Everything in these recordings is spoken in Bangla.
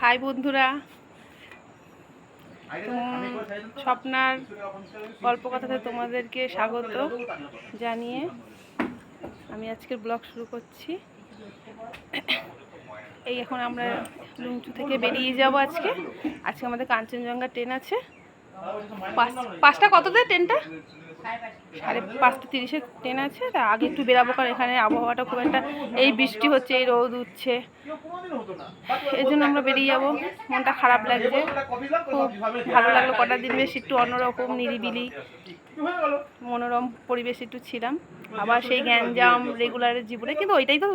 হাই বন্ধুরা। স্বপ্নার গল্প কথাতে তোমাদেরকে স্বাগত জানিয়ে আমি আজকের ব্লগ শুরু করছি। এই এখন আমরা লুংচু থেকে বেরিয়ে যাব আজকে। আজকে আমাদের কাঞ্চনজঙ্ঘা ট্রেন আছে। পাঁচ- পাঁচটা কততে ট্রেনটা? সাড়ে পাঁচটা তিরিশে ট্রেন আছে, তা আগে একটু বেরাবো, কারণ এখানে আবহাওয়াটা খুব একটা, এই বৃষ্টি হচ্ছে, এই রোদ উঠছে। এই জন্য আমরা বেরিয়ে যাব। মনটা খারাপ লাগছে। খুব ভালো লাগল কটা দিন বেশ একটু অন্যরকম, নিরিবিলি, মনোরম পরিবেশ একটু ছিলাম। আবার সেই গ্যাঞ্জাম রেগুলারের জীবনে, কিন্তু ওইটাই তো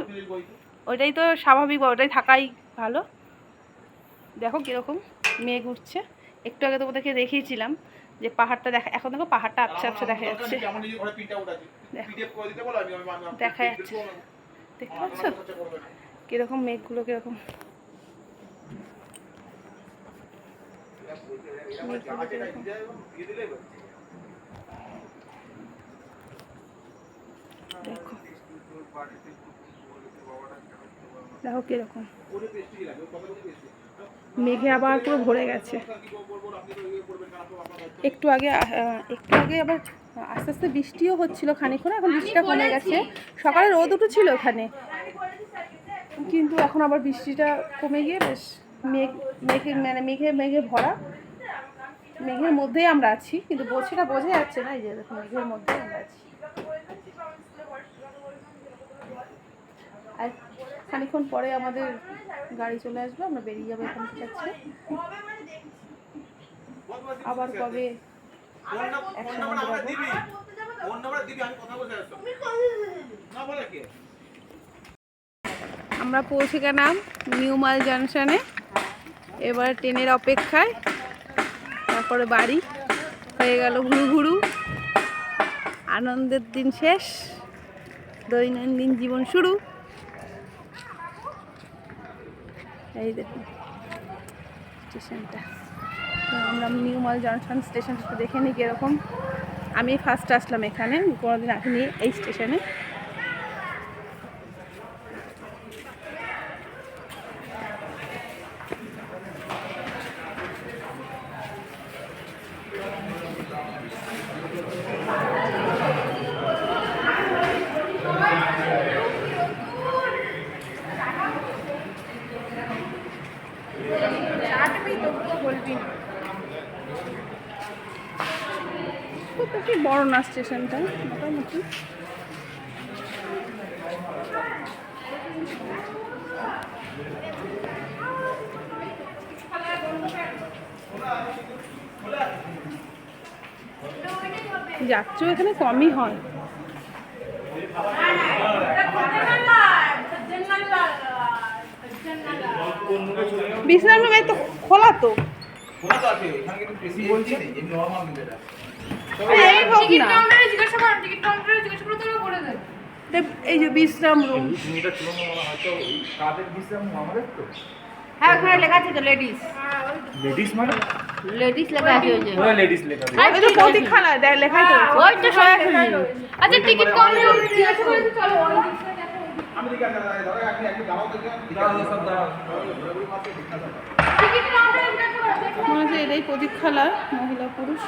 ওইটাই তো স্বাভাবিক বা ওইটাই থাকাই ভালো। দেখো কীরকম মেঘ উঠছে। একটু আগে তোমাদেরকে দেখিয়েছিলাম যে পাহাড়টা দেখা এখন দেখো পাহাড়টা আবছা আবছা দেখা যাচ্ছে। দেখা। যাচ্ছে। দেখতে পাচ্ছ? কীরকম? মেঘগুলো কীরকম? দেখো। দেখো কীরকম মেঘে আবার পুরো ভরে গেছে। একটু আগে একটু আগে আবার আস্তে আস্তে বৃষ্টিও হচ্ছিল খানিক্ষণ এখন বৃষ্টিটা কমে গেছে। সকালে রোদ উঠেছিল ওখানে কিন্তু এখন আবার বৃষ্টিটা কমে গিয়ে বেশ মেঘ মেঘে মানে মেঘে মেঘে ভরা। মেঘের মধ্যেই আমরা আছি কিন্তু বলছিটা বোঝা যাচ্ছে না এই যে দেখো মেঘের মধ্যেই আমরা আছি। আর খানিক্ষণ পরে আমাদের গাড়ি চলে আসবে আমরা বেরিয়ে যাব এখান থেকে আজকে। আবার কবে আমরা পৌঁছে গেলাম নিউ মাল জাংশনে। এবার ট্রেনের অপেক্ষায় তারপরে বাড়ি। হয়ে গেল ঘুরু ঘুরু আনন্দের দিন শেষ দৈনন্দিন জীবন শুরু। এই দেখুন, স্টেশনটা। তো আমরা নিউ মাল জংশন স্টেশনটা দেখে নিই কীরকম। আমি ফার্স্ট আসলাম এখানে, কোনোদিন আসিনি এই স্টেশনে। খুব বেশি বড় না স্টেশনটা? মোটামুটি। যাত্রীও এখানে কমই হয়। বিশ্রাম রুম তো খোলা তো। এই দেব- এই যে বিশ্রাম রুম হ্যাঁ ওখানে লেখা আছে তো লেডিস লেডিস মানে? লেডিস লেখা আছে ওই যে। ওরা লেডিস লেখা আছে। ওই তো প্রতীক্ষালা দেখ লেখাই তো ওই তো সরাসরি আচ্ছা টিকিট কম জিজ্ঞাসা করেছি চলো মনে মহিলা পুরুষ।